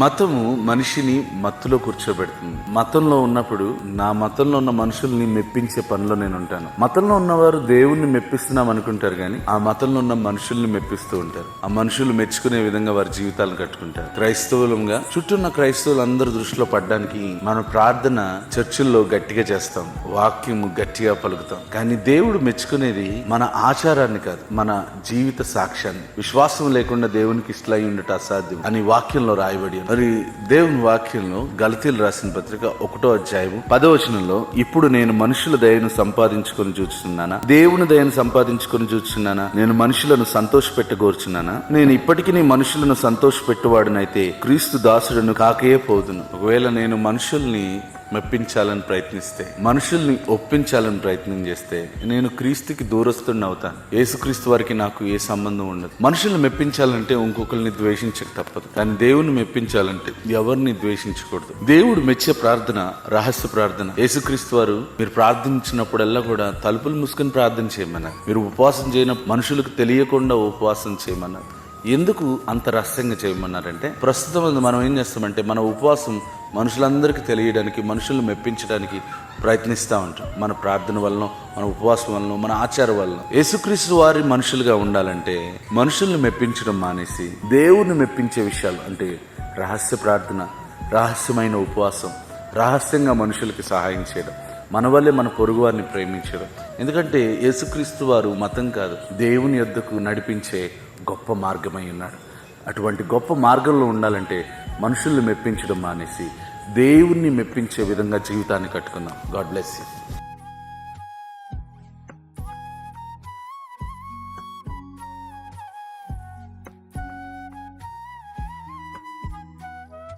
మతము మనిషిని మత్తులో కూర్చోబెడుతుంది. మతంలో ఉన్నప్పుడు నా మతంలో ఉన్న మనుషుల్ని మెప్పించే పనిలో నేను ఉంటాను. మతంలో ఉన్నవారు దేవుణ్ణి మెప్పిస్తున్నాం అనుకుంటారు కానీ ఆ మతంలో ఉన్న మనుషుల్ని మెప్పిస్తూ ఉంటారు. ఆ మనుషులు మెచ్చుకునే విధంగా వారి జీవితాలను కట్టుకుంటారు. క్రైస్తవులంగా చుట్టూ ఉన్న క్రైస్తవులు అందరి దృష్టిలో పడడానికి మన ప్రార్థన చర్చిల్లో గట్టిగా చేస్తాం. వాక్యము గట్టిగా పలుకుతాం. కానీ దేవుడు మెచ్చుకునేది మన ఆచారాన్ని కాదు మన జీవిత సాక్ష్యాన్ని. విశ్వాసం లేకుండా దేవునికి ఇష్టలై ఉండటం అసాధ్యం అని వాక్యంలో రాయబడి ఉంది. మరి దేవుని వాక్యంలో గలతీలు రాసిన పత్రిక ఒకటో అధ్యాయము పదవచనంలో ఇప్పుడు నేను మనుషుల దయను సంపాదించుకొని చూస్తున్నానా దేవుని దయను సంపాదించుకొని చూస్తున్నానా నేను మనుషులను సంతోషపెట్టగోర్చున్నానా? నేను ఇప్పటికీ నీ మనుషులను సంతోషపెట్టువాడినైతే క్రీస్తు దాసుడను కాకే పోదును. ఒకవేళ నేను మనుషుల్ని మెప్పించాలని ప్రయత్నిస్తే మనుషుల్ని ఒప్పించాలని ప్రయత్నం చేస్తే నేను క్రీస్తుకి దూరస్తుడిని అవుతాను యేసుక్రీస్తు వారికి నాకు ఏ సంబంధం ఉండదు. మనుషుల్ని మెప్పించాలంటే ఇంకొకరిని ద్వేషించక తప్పదు. కానీ దేవుని మెప్పించాలంటే ఎవరిని ద్వేషించకూడదు. దేవుడు మెచ్చే ప్రార్థన రహస్య ప్రార్థన. యేసుక్రీస్తు వారు మీరు ప్రార్థించినప్పుడల్లా కూడా తలుపులు మూసుకొని ప్రార్థన చేయమన్నారు. మీరు ఉపవాసం చేయన మనుషులకు తెలియకుండా ఉపవాసం చేయమన్నారు. ఎందుకు అంత రహస్యంగా చేయమన్నారంటే ప్రస్తుతం మనం ఏం చేస్తామంటే మన ఉపవాసం మనుషులందరికీ తెలియడానికి మనుషులను మెప్పించడానికి ప్రయత్నిస్తూ ఉంటాం. మన ప్రార్థన వలన మన ఉపవాసం వలన మన ఆచారం వలన. యేసుక్రీస్తు వారి మనుషులుగా ఉండాలంటే మనుషుల్ని మెప్పించడం మానేసి దేవుణ్ణి మెప్పించే విషయాలు అంటే రహస్య ప్రార్థన రహస్యమైన ఉపవాసం రహస్యంగా మనుషులకి సహాయం చేయడం మన వల్లే మన పొరుగు వారిని ప్రేమించడం. ఎందుకంటే యేసుక్రీస్తు వారు మతం కాదు దేవుని యొద్దకు నడిపించే గొప్ప మార్గమై ఉన్నాడు. అటువంటి గొప్ప మార్గంలో ఉండాలంటే మనుషుల్ని మెప్పించడం మానేసి దేవుణ్ణి మెప్పించే విధంగా జీవితాన్ని కట్టుకుందాం గాడ్ బ్లెస్ యూ